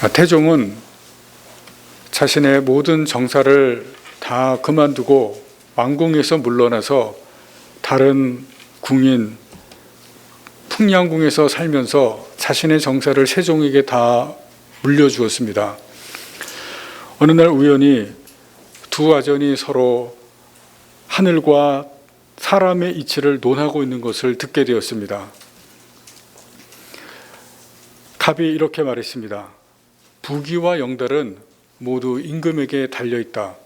아, 태종은 자신의 모든 정사를 다 그만두고 왕궁에서 물러나서 다른 궁인 풍량궁에서 살면서 자신의 정사를 세종에게 다 물려주었습니다. 어느 날 우연히 두 아전이 서로 하늘과 사람의 이치를 논하고 있는 것을 듣게 되었습니다. 갑이 이렇게 말했습니다. 부귀와 영달은 모두 임금에게 달려 있다.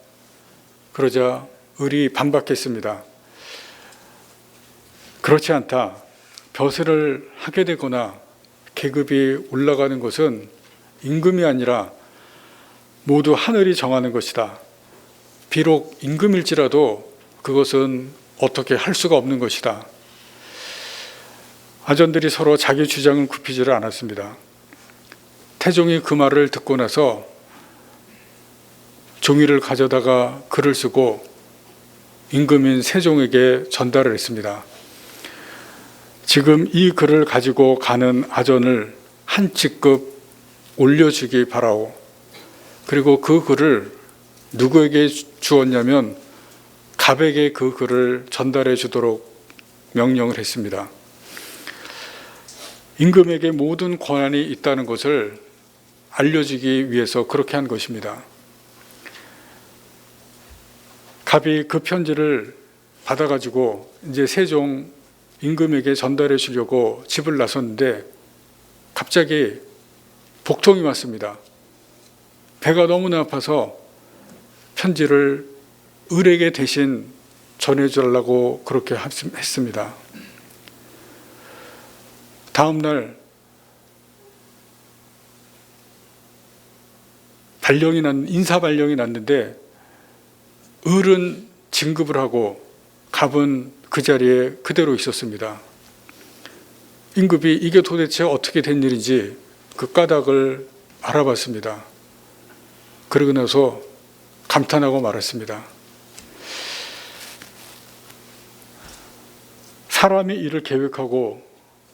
그러자 을이 반박했습니다. 그렇지 않다. 벼슬을 하게 되거나 계급이 올라가는 것은 임금이 아니라 모두 하늘이 정하는 것이다. 비록 임금일지라도 그것은 어떻게 할 수가 없는 것이다. 아전들이 서로 자기 주장을 굽히지를 않았습니다. 태종이 그 말을 듣고 나서 종이를 가져다가 글을 쓰고 임금인 세종에게 전달을 했습니다. 지금 이 글을 가지고 가는 아전을 한 직급 올려주기 바라오. 그리고 그 글을 누구에게 주었냐면 갑에게 그 글을 전달해 주도록 명령을 했습니다. 임금에게 모든 권한이 있다는 것을 알려주기 위해서 그렇게 한 것입니다. 갑이 그 편지를 받아가지고 이제 세종 임금에게 전달해 주려고 집을 나섰는데 갑자기 복통이 왔습니다. 배가 너무나 아파서 편지를 을에게 대신 전해주려고 그렇게 했습니다. 다음 날 발령이 난 인사 발령이 났는데 을은 진급을 하고 갑은 그 자리에 그대로 있었습니다. 임급이 이게 도대체 어떻게 된 일인지 그 까닭을 알아봤습니다. 그러고 나서 감탄하고 말았습니다. 사람이 일을 계획하고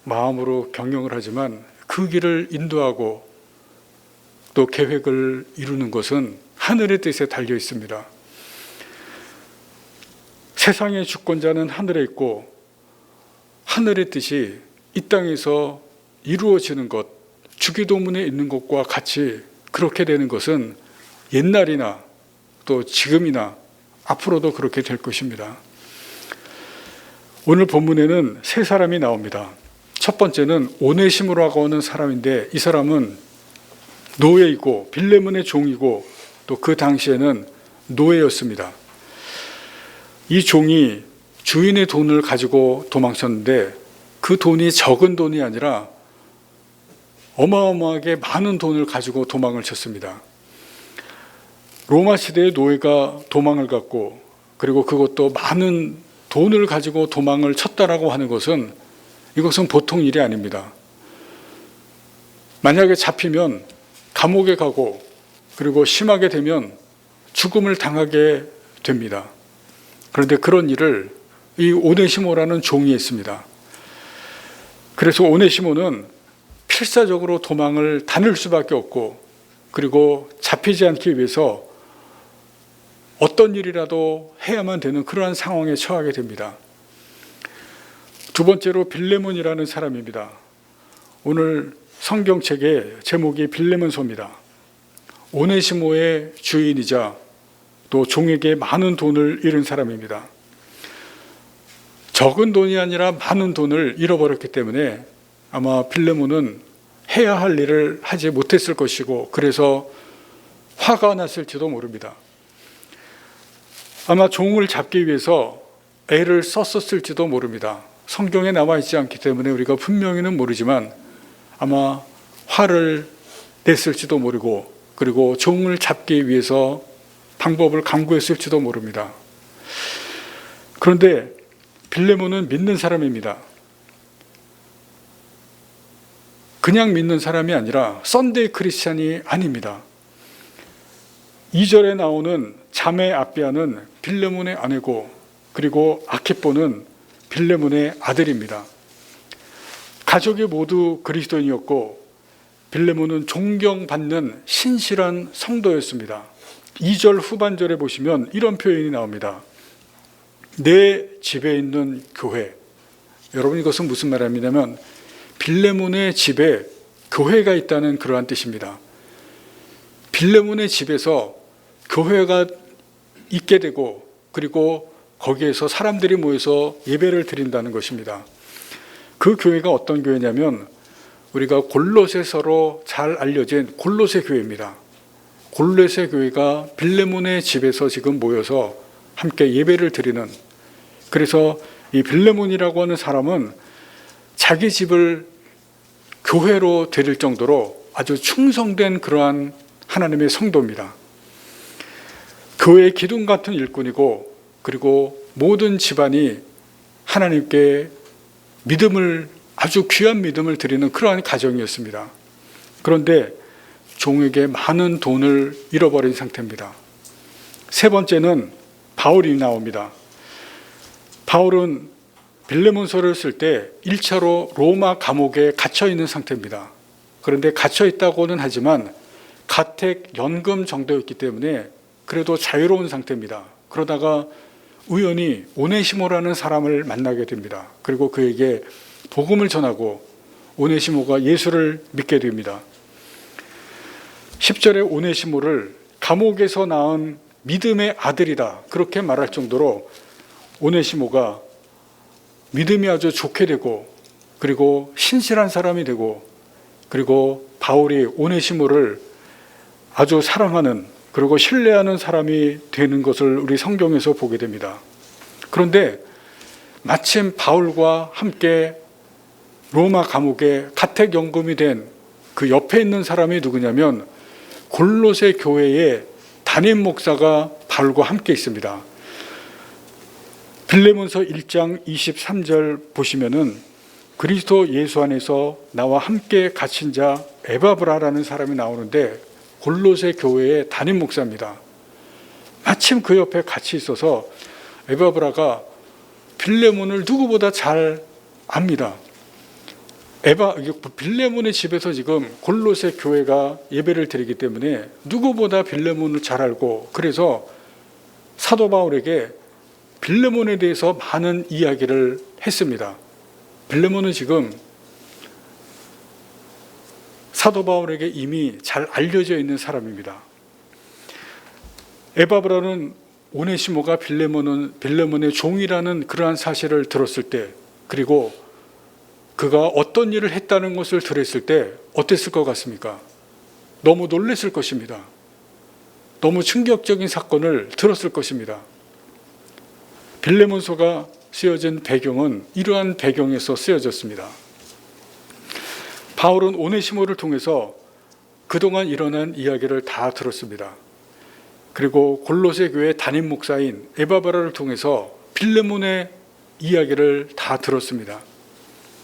마음으로 경영을 하지만 그 길을 인도하고 또 계획을 이루는 것은 하늘의 뜻에 달려 있습니다. 세상의 주권자는 하늘에 있고 하늘의 뜻이 이 땅에서 이루어지는 것, 주기도문에 있는 것과 같이 그렇게 되는 것은 옛날이나 또 지금이나 앞으로도 그렇게 될 것입니다. 오늘 본문에는 세 사람이 나옵니다. 첫 번째는 오네시모라고 하는 사람인데 이 사람은 노예이고 빌레몬의 종이고 또 그 당시에는 노예였습니다. 이 종이 주인의 돈을 가지고 도망쳤는데 그 돈이 적은 돈이 아니라 어마어마하게 많은 돈을 가지고 도망을 쳤습니다. 로마 시대의 노예가 도망을 갔고 그리고 그것도 많은 돈을 가지고 도망을 쳤다라고 하는 것은 이것은 보통 일이 아닙니다. 만약에 잡히면 감옥에 가고 그리고 심하게 되면 죽음을 당하게 됩니다. 그런데 그런 일을 이 오네시모라는 종이 했습니다. 그래서 오네시모는 필사적으로 도망을 다닐 수밖에 없고 그리고 잡히지 않기 위해서 어떤 일이라도 해야만 되는 그러한 상황에 처하게 됩니다. 두 번째로 빌레몬이라는 사람입니다. 오늘 성경책의 제목이 빌레몬서입니다. 오네시모의 주인이자 또 종에게 많은 돈을 잃은 사람입니다. 적은 돈이 아니라 많은 돈을 잃어버렸기 때문에 아마 빌레몬은 해야 할 일을 하지 못했을 것이고 그래서 화가 났을지도 모릅니다. 아마 종을 잡기 위해서 애를 썼었을지도 모릅니다. 성경에 나와 있지 않기 때문에 우리가 분명히는 모르지만 아마 화를 냈을지도 모르고 그리고 종을 잡기 위해서 방법을 강구했을지도 모릅니다. 그런데 빌레몬은 믿는 사람입니다. 그냥 믿는 사람이 아니라 썬데이 크리스찬이 아닙니다. 2절에 나오는 자매 아비아는 빌레몬의 아내고 그리고 아키뽀는 빌레몬의 아들입니다. 가족이 모두 그리스도인이었고 빌레몬은 존경받는 신실한 성도였습니다. 2절 후반절에 보시면 이런 표현이 나옵니다. 내 집에 있는 교회. 여러분 이것은 무슨 말입니다면 빌레몬의 집에 교회가 있다는 그러한 뜻입니다. 빌레몬의 집에서 교회가 있게 되고 그리고 거기에서 사람들이 모여서 예배를 드린다는 것입니다. 그 교회가 어떤 교회냐면 우리가 골로새서로 잘 알려진 골로새 교회입니다. 골로새 교회가 빌레몬의 집에서 지금 모여서 함께 예배를 드리는 그래서 이 빌레몬이라고 하는 사람은 자기 집을 교회로 드릴 정도로 아주 충성된 그러한 하나님의 성도입니다. 교회의 기둥 같은 일꾼이고 그리고 모든 집안이 하나님께 믿음을 아주 귀한 믿음을 드리는 그러한 가정이었습니다. 그런데 종에게 많은 돈을 잃어버린 상태입니다. 세 번째는 바울이 나옵니다. 바울은 빌레몬서를 쓸 때 1차로 로마 감옥에 갇혀 있는 상태입니다. 그런데 갇혀 있다고는 하지만 가택 연금 정도였기 때문에 그래도 자유로운 상태입니다. 그러다가 우연히 오네시모라는 사람을 만나게 됩니다. 그리고 그에게 복음을 전하고 오네시모가 예수를 믿게 됩니다. 10절에 오네시모를 감옥에서 낳은 믿음의 아들이다. 그렇게 말할 정도로 오네시모가 믿음이 아주 좋게 되고 그리고 신실한 사람이 되고 그리고 바울이 오네시모를 아주 사랑하는 그리고 신뢰하는 사람이 되는 것을 우리 성경에서 보게 됩니다. 그런데 마침 바울과 함께 로마 감옥에 가택연금이 된 그 옆에 있는 사람이 누구냐면 골로새 교회의 담임 목사가 바울과 함께 있습니다. 빌레몬서 1장 23절 보시면은 그리스도 예수 안에서 나와 함께 갇힌 자 에바브라라는 사람이 나오는데 골로새 교회의 담임 목사입니다. 마침 그 옆에 같이 있어서 에바브라가 빌레몬을 누구보다 잘 압니다. 에바 빌레몬의 집에서 지금 골로새 교회가 예배를 드리기 때문에 누구보다 빌레몬을 잘 알고 그래서 사도 바울에게 빌레몬에 대해서 많은 이야기를 했습니다. 빌레몬은 지금 사도 바울에게 이미 잘 알려져 있는 사람입니다. 에바브라는 오네시모가 빌레몬은 빌레몬의 종이라는 그러한 사실을 들었을 때 그리고 그가 어떤 일을 했다는 것을 들었을 때 어땠을 것 같습니까? 너무 놀랐을 것입니다. 너무 충격적인 사건을 들었을 것입니다. 빌레몬서가 쓰여진 배경은 이러한 배경에서 쓰여졌습니다. 바울은 오네시모를 통해서 그동안 일어난 이야기를 다 들었습니다. 그리고 골로새 교회 담임 목사인 에바바라를 통해서 빌레몬의 이야기를 다 들었습니다.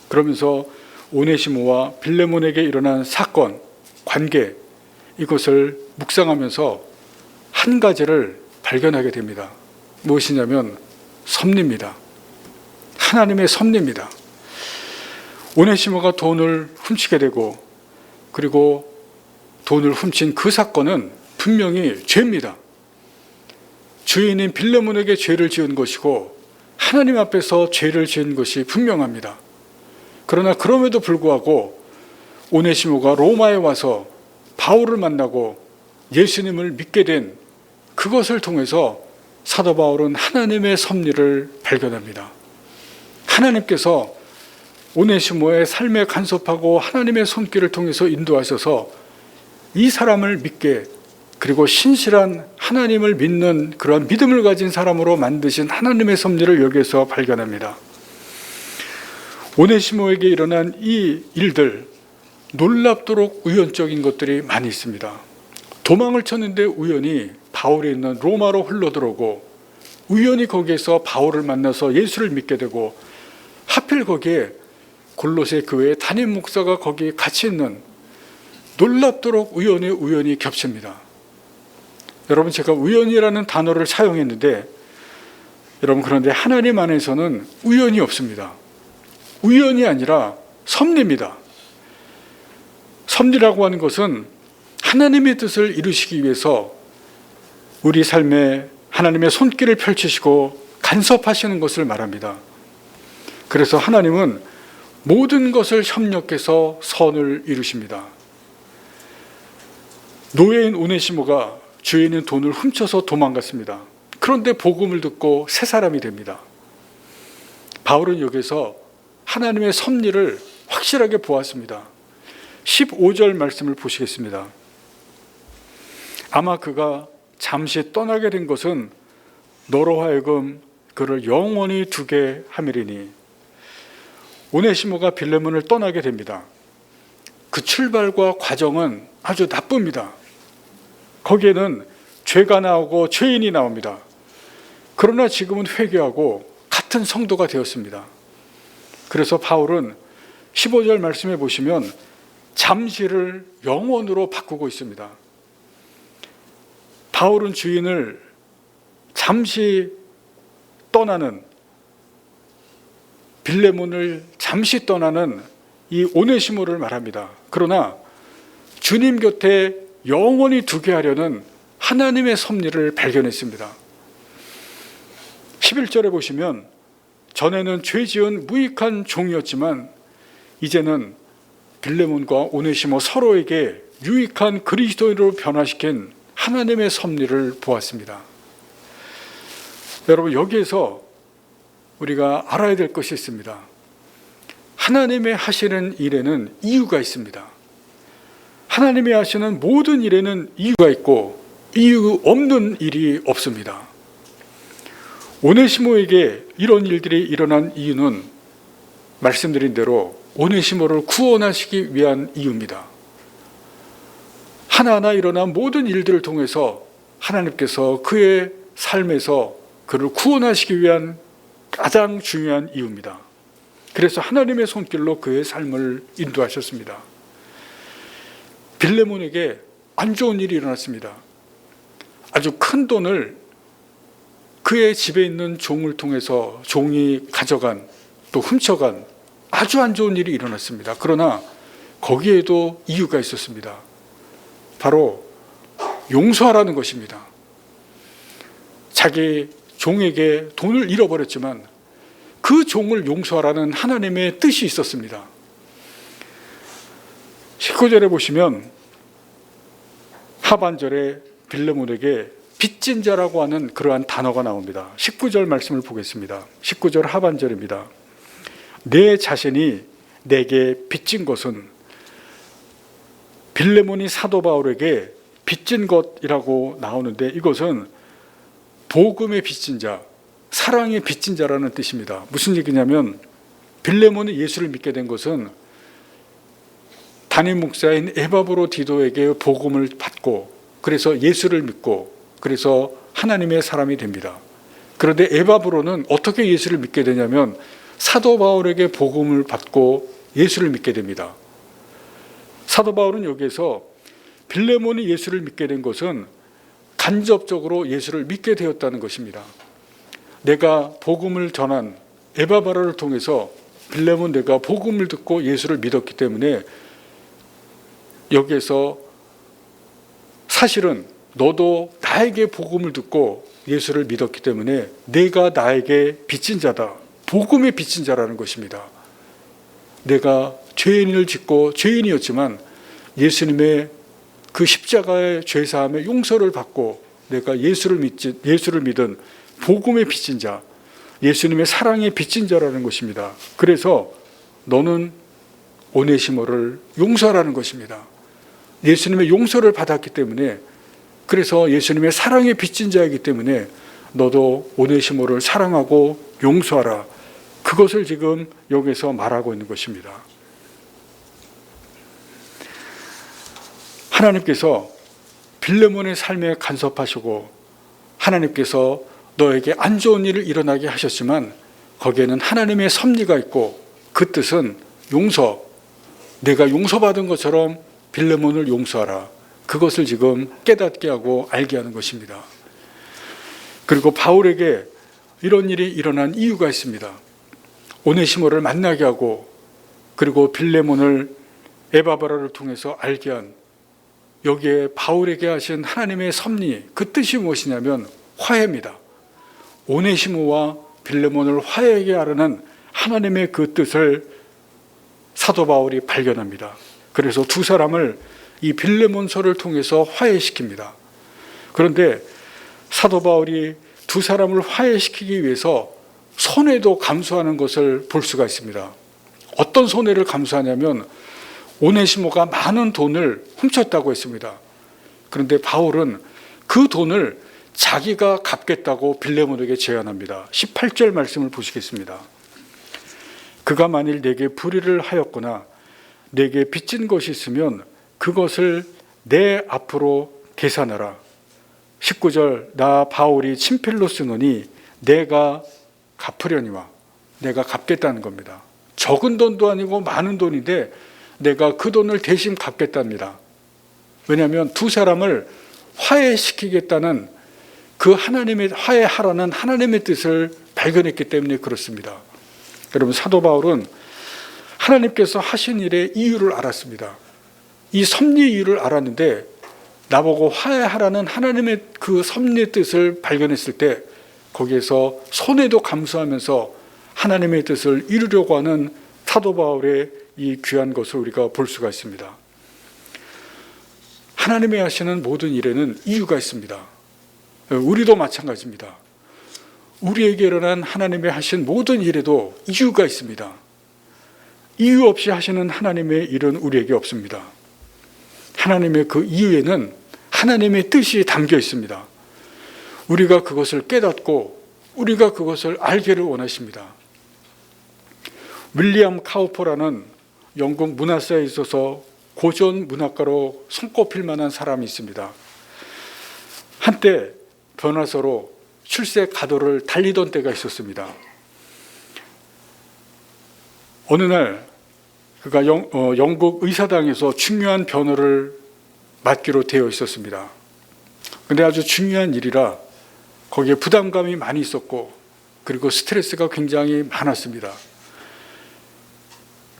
그러면서 오네시모와 빌레몬에게 일어난 사건, 관계 이것을 묵상하면서 한 가지를 발견하게 됩니다. 무엇이냐면 섭리입니다. 하나님의 섭리입니다. 오네시모가 돈을 훔치게 되고 그리고 돈을 훔친 그 사건은 분명히 죄입니다. 주인인 빌레몬에게 죄를 지은 것이고 하나님 앞에서 죄를 지은 것이 분명합니다. 그러나 그럼에도 불구하고 오네시모가 로마에 와서 바울을 만나고 예수님을 믿게 된 그것을 통해서 사도 바울은 하나님의 섭리를 발견합니다. 하나님께서 오네시모의 삶에 간섭하고 하나님의 손길을 통해서 인도하셔서 이 사람을 믿게 그리고 신실한 하나님을 믿는 그런 믿음을 가진 사람으로 만드신 하나님의 섭리를 여기서 발견합니다. 오네시모에게 일어난 이 일들 놀랍도록 우연적인 것들이 많이 있습니다. 도망을 쳤는데 우연히 바울이 있는 로마로 흘러 들어오고 우연히 거기에서 바울을 만나서 예수를 믿게 되고 하필 거기에 골로새 교회 담임 목사가 거기 같이 있는 놀랍도록 우연히 우연히 겹칩니다. 여러분 제가 우연이라는 단어를 사용했는데 여러분 그런데 하나님 안에서는 우연이 없습니다. 우연이 아니라 섭리입니다. 섭리라고 하는 것은 하나님의 뜻을 이루시기 위해서 우리 삶에 하나님의 손길을 펼치시고 간섭하시는 것을 말합니다. 그래서 하나님은 모든 것을 협력해서 선을 이루십니다. 노예인 오네시모가 주에 있는 돈을 훔쳐서 도망갔습니다. 그런데 복음을 듣고 새 사람이 됩니다. 바울은 여기서 하나님의 섭리를 확실하게 보았습니다. 15절 말씀을 보시겠습니다. 아마 그가 잠시 떠나게 된 것은 너로 하여금 그를 영원히 두게 함이리니 오네시모가 빌레몬을 떠나게 됩니다. 그 출발과 과정은 아주 나쁩니다. 거기에는 죄가 나오고 죄인이 나옵니다. 그러나 지금은 회개하고 같은 성도가 되었습니다. 그래서 바울은 15절 말씀해 보시면 잠시를 영원으로 바꾸고 있습니다. 바울은 주인을 잠시 떠나는 빌레몬을 잠시 떠나는 이 오네시모를 말합니다. 그러나 주님 곁에 영원히 두게 하려는 하나님의 섭리를 발견했습니다. 11절에 보시면 전에는 죄 지은 무익한 종이었지만 이제는 빌레몬과 오네시모 서로에게 유익한 그리스도인으로 변화시킨 하나님의 섭리를 보았습니다. 여러분 여기에서 우리가 알아야 될 것이 있습니다. 하나님의 하시는 일에는 이유가 있습니다. 하나님이 하시는 모든 일에는 이유가 있고 이유 없는 일이 없습니다. 오네시모에게 이런 일들이 일어난 이유는 말씀드린 대로 오네시모를 구원하시기 위한 이유입니다. 하나하나 일어난 모든 일들을 통해서 하나님께서 그의 삶에서 그를 구원하시기 위한 가장 중요한 이유입니다. 그래서 하나님의 손길로 그의 삶을 인도하셨습니다. 빌레몬에게 안 좋은 일이 일어났습니다. 아주 큰 돈을 그의 집에 있는 종을 통해서 종이 가져간 또 훔쳐간 아주 안 좋은 일이 일어났습니다. 그러나 거기에도 이유가 있었습니다. 바로 용서하라는 것입니다. 자기 종에게 돈을 잃어버렸지만 그 종을 용서하라는 하나님의 뜻이 있었습니다. 19절에 보시면 하반절에 빌레몬에게 빚진 자라고 하는 그러한 단어가 나옵니다. 19절 말씀을 보겠습니다. 19절 하반절입니다. 내 자신이 내게 빚진 것은 빌레몬이 사도 바울에게 빚진 것이라고 나오는데 이것은 복음의 빚진 자, 사랑의 빚진 자라는 뜻입니다. 무슨 얘기냐면 빌레몬이 예수를 믿게 된 것은 담임 목사인 에바브로 디도에게 복음을 받고 그래서 예수를 믿고 그래서 하나님의 사람이 됩니다. 그런데 에바브로는 어떻게 예수를 믿게 되냐면 사도 바울에게 복음을 받고 예수를 믿게 됩니다. 사도 바울은 여기에서 빌레몬이 예수를 믿게 된 것은 간접적으로 예수를 믿게 되었다는 것입니다. 내가 복음을 전한 에바바라를 통해서 빌레몬 내가 복음을 듣고 예수를 믿었기 때문에 여기에서 사실은 너도 나에게 복음을 듣고 예수를 믿었기 때문에 내가 나에게 빚진 자다. 복음의 빚진 자라는 것입니다. 내가 죄인을 짓고 죄인이었지만 예수님의 그 십자가의 죄사함의 용서를 받고 내가 예수를 믿지 예수를 믿은 복음의 빚진 자, 예수님의 사랑의 빚진 자라는 것입니다. 그래서 너는 오네시모를 용서하라는 것입니다. 예수님의 용서를 받았기 때문에 그래서 예수님의 사랑의 빚진 자이기 때문에 너도 오네시모를 사랑하고 용서하라. 그것을 지금 여기서 말하고 있는 것입니다. 하나님께서 빌레몬의 삶에 간섭하시고 하나님께서 너에게 안 좋은 일을 일어나게 하셨지만 거기에는 하나님의 섭리가 있고 그 뜻은 용서. 내가 용서받은 것처럼 빌레몬을 용서하라. 그것을 지금 깨닫게 하고 알게 하는 것입니다. 그리고 바울에게 이런 일이 일어난 이유가 있습니다. 오네시모를 만나게 하고 그리고 빌레몬을 에바바라를 통해서 알게 한 여기에 바울에게 하신 하나님의 섭리 그 뜻이 무엇이냐면 화해입니다. 오네시모와 빌레몬을 화해하게 하려는 하나님의 그 뜻을 사도 바울이 발견합니다. 그래서 두 사람을 이 빌레몬서를 통해서 화해시킵니다. 그런데 사도 바울이 두 사람을 화해시키기 위해서 손해도 감수하는 것을 볼 수가 있습니다. 어떤 손해를 감수하냐면 오네시모가 많은 돈을 훔쳤다고 했습니다. 그런데 바울은 그 돈을 자기가 갚겠다고 빌레몬에게 제안합니다. 18절 말씀을 보시겠습니다. 그가 만일 내게 불의를 하였거나 내게 빚진 것이 있으면 그것을 내 앞으로 계산하라. 19절 나 바울이 친필로 쓰노니 내가 갚으려니와 내가 갚겠다는 겁니다. 적은 돈도 아니고 많은 돈인데 내가 그 돈을 대신 갚겠답니다. 왜냐하면 두 사람을 화해시키겠다는 그 하나님의 화해하라는 하나님의 뜻을 발견했기 때문에 그렇습니다. 여러분 사도 바울은 하나님께서 하신 일의 이유를 알았습니다. 이 섭리 이유를 알았는데 나보고 화해하라는 하나님의 그 섭리의 뜻을 발견했을 때 거기에서 손해도 감수하면서 하나님의 뜻을 이루려고 하는 사도 바울의 이 귀한 것을 우리가 볼 수가 있습니다. 하나님이 하시는 모든 일에는 이유가 있습니다. 우리도 마찬가지입니다. 우리에게 일어난 하나님이 하신 모든 일에도 이유가 있습니다. 이유 없이 하시는 하나님의 일은 우리에게 없습니다. 하나님의 그 이유에는 하나님의 뜻이 담겨 있습니다. 우리가 그것을 깨닫고 우리가 그것을 알기를 원하십니다. 윌리엄 카우퍼라는 영국 문화사에 있어서 고전 문학가로 손꼽힐 만한 사람이 있습니다. 한때 변호사로 출세 가도를 달리던 때가 있었습니다. 어느 날 그가 영, 어, 영국 의사당에서 중요한 변호를 맡기로 되어 있었습니다. 근데 아주 중요한 일이라 거기에 부담감이 많이 있었고 그리고 스트레스가 굉장히 많았습니다.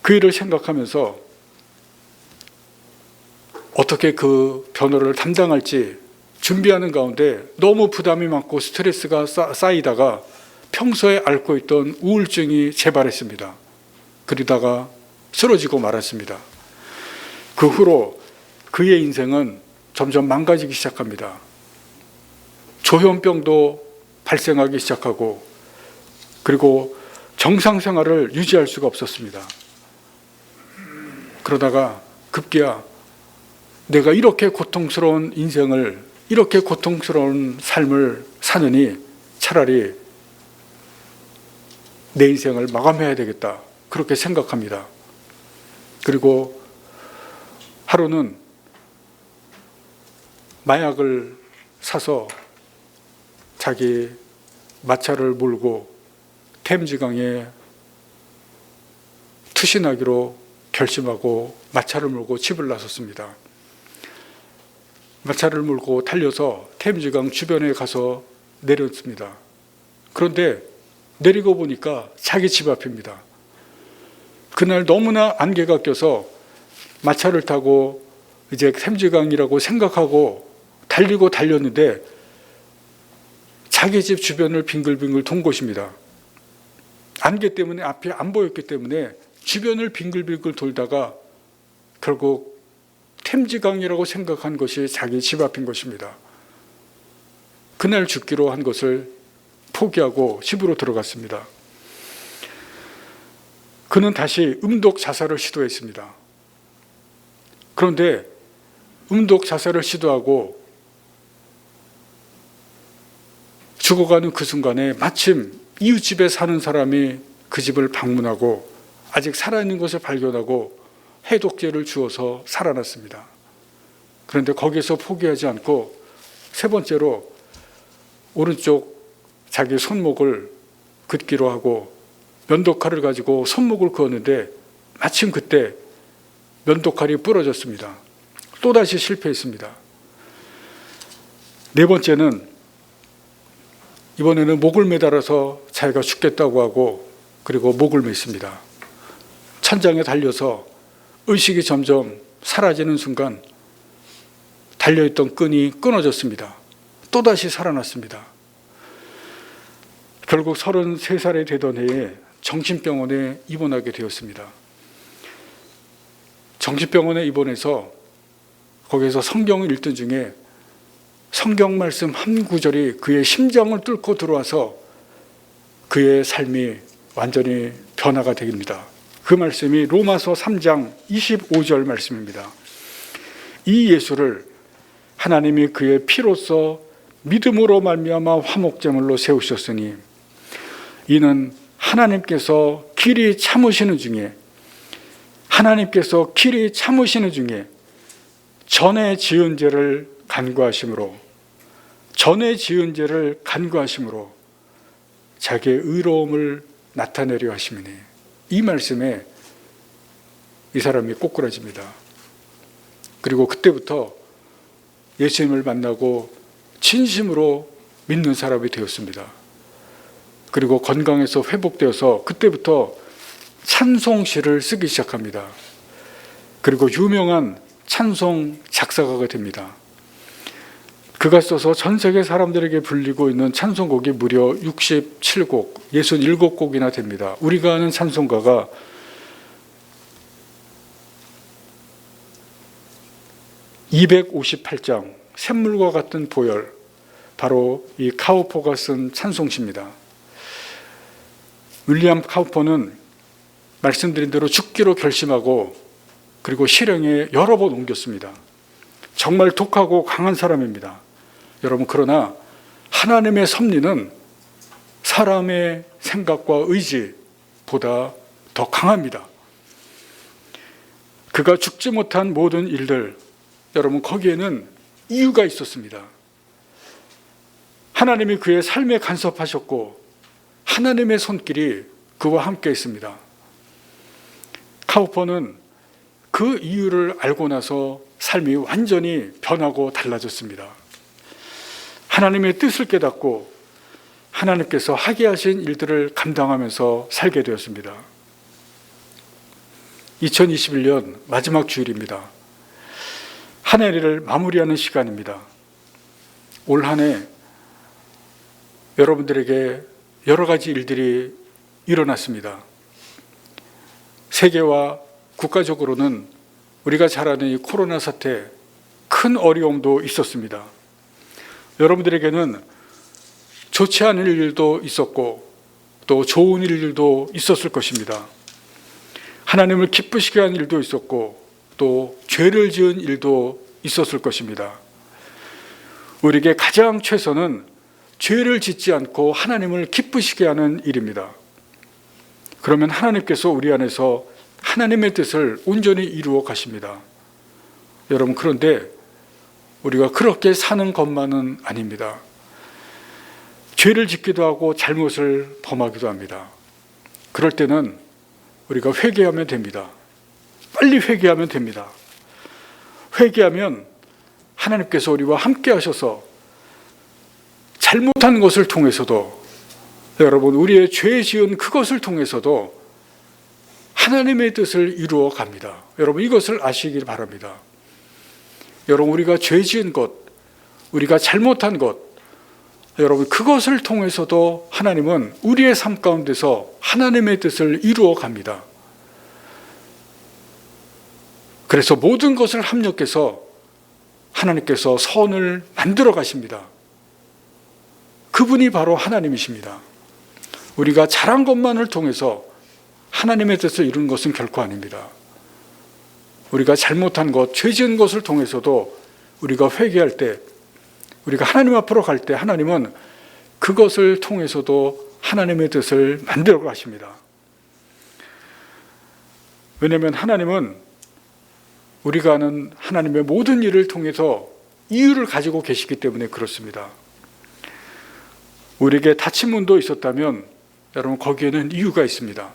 그 일을 생각하면서 어떻게 그 변호를 담당할지 준비하는 가운데 너무 부담이 많고 스트레스가 쌓이다가 평소에 앓고 있던 우울증이 재발했습니다. 그러다가 쓰러지고 말았습니다. 그 후로 그의 인생은 점점 망가지기 시작합니다. 조현병도 발생하기 시작하고 그리고 정상 생활을 유지할 수가 없었습니다. 그러다가 급기야 내가 이렇게 고통스러운 인생을 이렇게 고통스러운 삶을 사느니 차라리 내 인생을 마감해야 되겠다. 그렇게 생각합니다. 그리고 하루는 마약을 사서 자기 마차를 몰고 템즈강에 투신하기로 결심하고 마차를 몰고 집을 나섰습니다. 마차를 몰고 달려서 템즈강 주변에 가서 내렸습니다. 그런데 내리고 보니까 자기 집 앞입니다. 그날 너무나 안개가 껴서 마차를 타고 이제 템즈강이라고 생각하고 달리고 달렸는데 자기 집 주변을 빙글빙글 돈 곳입니다. 안개 때문에 앞이 안 보였기 때문에 주변을 빙글빙글 돌다가 결국 템지강이라고 생각한 것이 자기 집 앞인 것입니다. 그날 죽기로 한 것을 포기하고 집으로 들어갔습니다. 그는 다시 음독 자살을 시도했습니다. 그런데 음독 자살을 시도하고 죽어가는 그 순간에 마침 이웃집에 사는 사람이 그 집을 방문하고 아직 살아있는 것을 발견하고 해독제를 주어서 살아났습니다. 그런데 거기서 포기하지 않고 세 번째로 오른쪽 자기 손목을 긋기로 하고 면도칼을 가지고 손목을 그었는데 마침 그때 면도칼이 부러졌습니다. 또다시 실패했습니다. 네 번째는 이번에는 목을 매달아서 자기가 죽겠다고 하고 그리고 목을 맸습니다. 천장에 달려서 의식이 점점 사라지는 순간 달려있던 끈이 끊어졌습니다. 또다시 살아났습니다. 결국 33살이 되던 해에 정신병원에 입원하게 되었습니다. 정신병원에 입원해서 거기에서 성경을 읽던 중에 성경 말씀 한 구절이 그의 심장을 뚫고 들어와서 그의 삶이 완전히 변화가 됩니다. 그 말씀이 로마서 3장 25절 말씀입니다. 이 예수를 하나님이 그의 피로써 믿음으로 말미암아 화목제물로 세우셨으니 이는 하나님께서 길이 참으시는 중에 하나님께서 길이 참으시는 중에 전에 지은 죄를 간구하심으로 전에 지은 죄를 간구하심으로 자기의 의로움을 나타내려 하심이니 이 말씀에 이 사람이 꼬꾸라집니다. 그리고 그때부터 예수님을 만나고 진심으로 믿는 사람이 되었습니다. 그리고 건강에서 회복되어서 그때부터 찬송시를 쓰기 시작합니다. 그리고 유명한 찬송 작사가가 됩니다. 그가 써서 전 세계 사람들에게 불리고 있는 찬송곡이 무려 67곡, 67곡이나 됩니다. 우리가 아는 찬송가가 (258장) 샘물과 같은 보혈 바로 이 카우포가 쓴 찬송시입니다. 윌리엄 카우포는 말씀드린 대로 죽기로 결심하고 그리고 실행에 여러 번 옮겼습니다. 정말 독하고 강한 사람입니다. 여러분 그러나 하나님의 섭리는 사람의 생각과 의지보다 더 강합니다. 그가 죽지 못한 모든 일들 여러분 거기에는 이유가 있었습니다. 하나님이 그의 삶에 간섭하셨고 하나님의 손길이 그와 함께 있습니다. 카우퍼는 그 이유를 알고 나서 삶이 완전히 변하고 달라졌습니다. 하나님의 뜻을 깨닫고 하나님께서 하게 하신 일들을 감당하면서 살게 되었습니다. 2021년 마지막 주일입니다. 한 해를 마무리하는 시간입니다. 올 한 해 여러분들에게 여러 가지 일들이 일어났습니다. 세계와 국가적으로는 우리가 잘 아는 이 코로나 사태 큰 어려움도 있었습니다. 여러분들에게는 좋지 않은 일도 있었고 또 좋은 일들도 있었을 것입니다. 하나님을 기쁘시게 한 일도 있었고 또 죄를 지은 일도 있었을 것입니다. 우리에게 가장 최선은 죄를 짓지 않고 하나님을 기쁘시게 하는 일입니다. 그러면 하나님께서 우리 안에서 하나님의 뜻을 온전히 이루어 가십니다. 여러분, 그런데 우리가 그렇게 사는 것만은 아닙니다. 죄를 짓기도 하고 잘못을 범하기도 합니다. 그럴 때는 우리가 회개하면 됩니다. 빨리 회개하면 됩니다. 회개하면 하나님께서 우리와 함께 하셔서 잘못한 것을 통해서도 여러분 우리의 죄 지은 그것을 통해서도 하나님의 뜻을 이루어 갑니다. 여러분 이것을 아시길 바랍니다. 여러분 우리가 죄 지은 것, 우리가 잘못한 것, 여러분 그것을 통해서도 하나님은 우리의 삶 가운데서 하나님의 뜻을 이루어 갑니다. 그래서 모든 것을 합력해서 하나님께서 선을 만들어 가십니다. 그분이 바로 하나님이십니다. 우리가 잘한 것만을 통해서 하나님의 뜻을 이루는 것은 결코 아닙니다. 우리가 잘못한 것, 죄 지은 것을 통해서도 우리가 회개할 때, 우리가 하나님 앞으로 갈 때 하나님은 그것을 통해서도 하나님의 뜻을 만들어 가십니다. 왜냐하면 하나님은 우리가 아는 하나님의 모든 일을 통해서 이유를 가지고 계시기 때문에 그렇습니다. 우리에게 다친 문도 있었다면 여러분 거기에는 이유가 있습니다.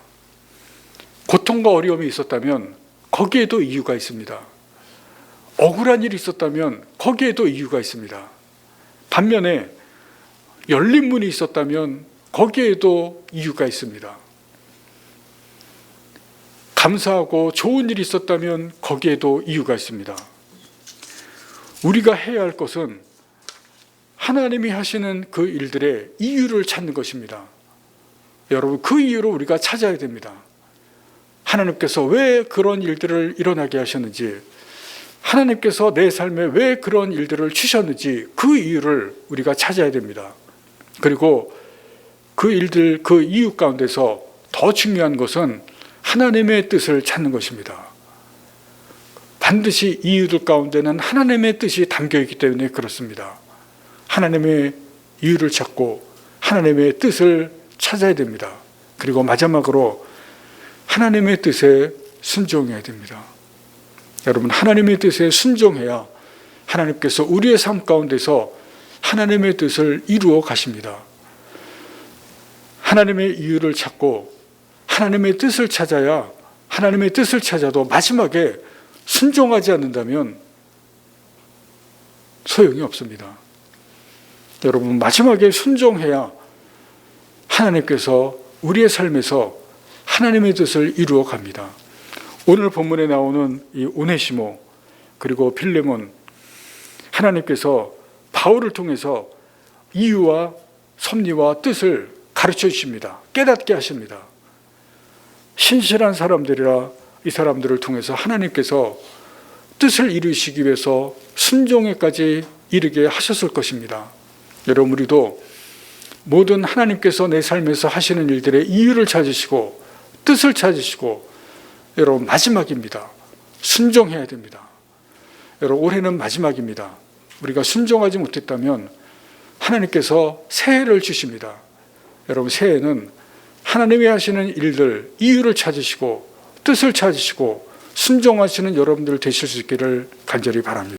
고통과 어려움이 있었다면 거기에도 이유가 있습니다. 억울한 일이 있었다면 거기에도 이유가 있습니다. 반면에 열린 문이 있었다면 거기에도 이유가 있습니다. 감사하고 좋은 일이 있었다면 거기에도 이유가 있습니다. 우리가 해야 할 것은 하나님이 하시는 그 일들의 이유를 찾는 것입니다. 여러분, 그 이유를 우리가 찾아야 됩니다. 하나님께서 왜 그런 일들을 일어나게 하셨는지, 하나님께서 내 삶에 왜 그런 일들을 주셨는지 그 이유를 우리가 찾아야 됩니다. 그리고 그 일들, 그 이유 가운데서 더 중요한 것은 하나님의 뜻을 찾는 것입니다. 반드시 이유들 가운데는 하나님의 뜻이 담겨 있기 때문에 그렇습니다. 하나님의 이유를 찾고 하나님의 뜻을 찾아야 됩니다. 그리고 마지막으로 하나님의 뜻에 순종해야 됩니다. 여러분, 하나님의 뜻에 순종해야 하나님께서 우리의 삶 가운데서 하나님의 뜻을 이루어 가십니다. 하나님의 이유를 찾고 하나님의 뜻을 찾아야 하나님의 뜻을 찾아도 마지막에 순종하지 않는다면 소용이 없습니다. 여러분, 마지막에 순종해야 하나님께서 우리의 삶에서 하나님의 뜻을 이루어 갑니다. 오늘 본문에 나오는 이 오네시모 그리고 필레몬 하나님께서 바울을 통해서 이유와 섭리와 뜻을 가르쳐 주십니다. 깨닫게 하십니다. 신실한 사람들이라 이 사람들을 통해서 하나님께서 뜻을 이루시기 위해서 순종에까지 이르게 하셨을 것입니다. 여러분 우리도 모든 하나님께서 내 삶에서 하시는 일들의 이유를 찾으시고 뜻을 찾으시고 여러분 마지막입니다. 순종해야 됩니다. 여러분 올해는 마지막입니다. 우리가 순종하지 못했다면 하나님께서 새해를 주십니다. 여러분 새해는 하나님이 하시는 일들 이유를 찾으시고 뜻을 찾으시고 순종하시는 여러분들 되실 수 있기를 간절히 바랍니다.